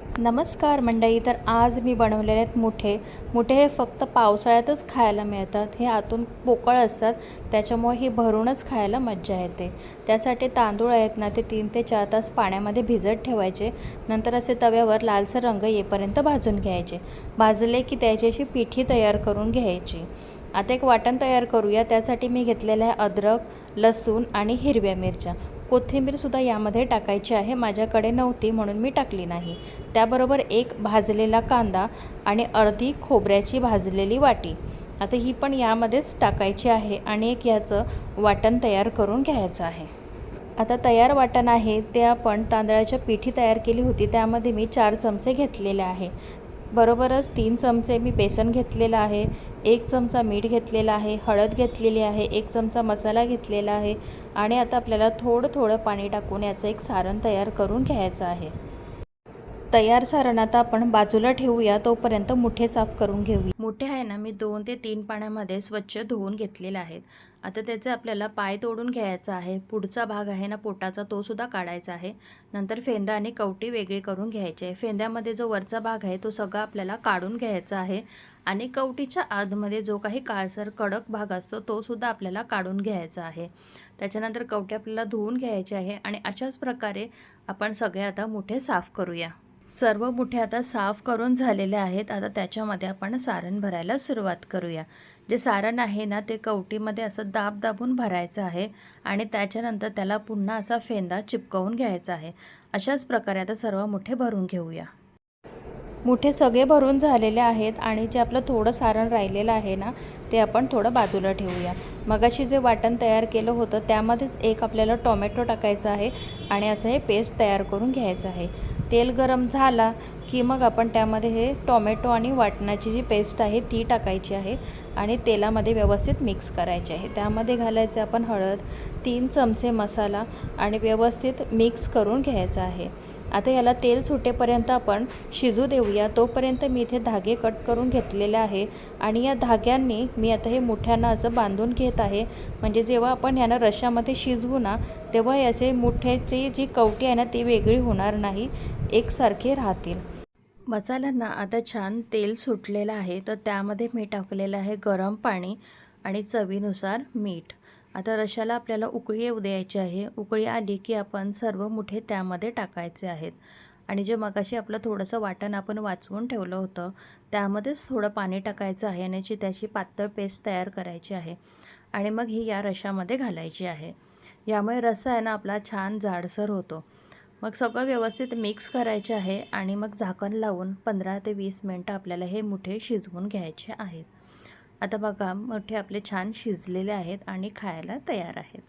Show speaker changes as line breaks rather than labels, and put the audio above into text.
नमस्कार मंडळी तर आज मी बनवलेले आहेत मुठे. मुठे हे फक्त पावसाळ्यातच खायला मिळतात. हे आतून पोकळ असतात. त्याच्यामुळे हे भरूनच खायला मज्जा येते. त्यासाठी तांदूळ आहेत ना ते तीन ते चार तास पाण्यामध्ये भिजत ठेवायचे. नंतर असे तव्यावर लालसर रंग येईपर्यंत भाजून घ्यायचे. भाजले की त्याची अशी पिठी तयार करून घ्यायची. आता एक वाटण तयार करूया. त्यासाठी मी घेतलेलं आहे अद्रक लसूण आणि हिरव्या मिरच्या. कोथिंबीरसुद्धा यामध्ये टाकायची आहे. माझ्याकडे नव्हती म्हणून मी टाकली नाही. त्याबरोबर एक भाजलेला कांदा आणि अर्धी खोबऱ्याची भाजलेली वाटी. आता ही पण यामध्येच टाकायची आहे आणि एक याचं वाटण तयार करून घ्यायचं आहे. आता तयार वाटण आहे ते आपण तांदळाच्या पिठी तयार केली होती त्यामध्ये मी चार चमचे घेतलेले आहे. बरोबरच तीन चमचे मी बेसन घेतलेलं आहे एक चमचा मीठ घेतलेला आहे हळद घेतलेली आहे एक चमचा मसाला घेतलेला आहे आणि आता आपल्याला थोडं थोडं पाणी टाकून याचं एक सारण तयार करून घ्यायचं आहे. तयार सारण आता आपण बाजूला ठेवूया तोपर्यंत मुठे साफ करून घेऊया. मुठे आहे ना मी दोन ते तीन पाण्यामध्ये स्वच्छ धुवून घेतलेले आहेत. आता त्याचे आपल्याला पाय तोडून घ्यायचा आहे. पुढचा भाग आहे ना पोटाचा तो सुद्धा काढायचा आहे. नंतर फेंदा आणि कवटी वेगळी करून घ्यायची. आहे फेंद्यामध्ये जो वरचा भाग आहे तो सगळा आपल्याला काढून घ्यायचा आहे. आणि कवटीच्या आतमध्ये जो काही काळसर कडक भाग असतो तो सुद्धा आपल्याला काढून घ्यायचा आहे. त्याच्यानंतर कवटी आपल्याला धुवून घ्यायची आहे आणि अशाच प्रकारे आपण सगळे आता मुठे साफ करूया. सर्व मुठे आता साफ करून झालेले आहेत. आता त्याच्यामध्ये आपण सारण भरायला सुरुवात करूया. जे सारण आहे ना ते कवटीमध्ये असं दाब दाबून भरायचं आहे आणि त्याच्यानंतर त्याला पुन्हा असा फेंदा चिपकवून घ्यायचा आहे. अशाच प्रकारे आता सर्व मुठे भरून घेऊया. मुठे सगळे भरून झालेले आहेत आणि जे आपलं थोडं सारण राहिलेलं आहे ना ते आपण थोडं बाजूला ठेवूया. मगाशी जे वाटण तयार केलं होतं त्यामध्येच एक आपल्याला टोमॅटो टाकायचं आहे आणि असं हे पेस्ट तयार करून घ्यायचं आहे. तेल गरम झाला की मग आपण त्यामध्ये हे टोमॅटो आणि वाटणाची जी पेस्ट आहे ती टाकायची आहे आणि तेलामध्ये व्यवस्थित मिक्स करायचे आहे. त्यामध्ये घालायचे आपण हळद तीन चमचे मसाला आणि व्यवस्थित मिक्स करून घ्यायचं आहे. आता याला तेल सुटेपर्यंत आपण शिजू देऊया. तोपर्यंत मी इथे धागे कट करून घेतलेले आहे आणि या धाग्यांनी मी आता हे मुठ्यांना असं बांधून घेत आहे. म्हणजे जेव्हा आपण ह्यानं रशामध्ये शिजवू ना तेव्हा याचे असे मुठ्याची जी कवटी आहे ना ती वेगळी होणार नाही. एकसारखे राहतील. मसाल्यांना आता छान तेल सुटलेलं आहे. तर त्यामध्ये मी टाकलेलं आहे गरम पाणी आणि चवीनुसार मीठ. आता रशाला आपल्याला उकळी येऊ द्यायची आहे. उकळी आली की आपण सर्व मुठे त्यामध्ये टाकायचे आहेत. आणि जे मगाशी आपलं थोडंसं वाटण आपण वाचवून ठेवलं होतं त्यामध्येच थोडं पाणी टाकायचं आहे आणि जी त्याची पातळ पेस्ट तयार करायची आहे. आणि मग ही या रशामध्ये घालायची आहे. यामुळे रस्सा आहे ना आपला छान जाडसर होतो. मग सगळं व्यवस्थित मिक्स करायचे आहे आणि मग झाकण लावून पंधरा ते वीस मिनटं आपल्याला हे मुठे शिजवून घ्यायचे आहेत. आता बघा मोठे आपले छान शिजलेले आहेत आणि खायला तयार आहेत.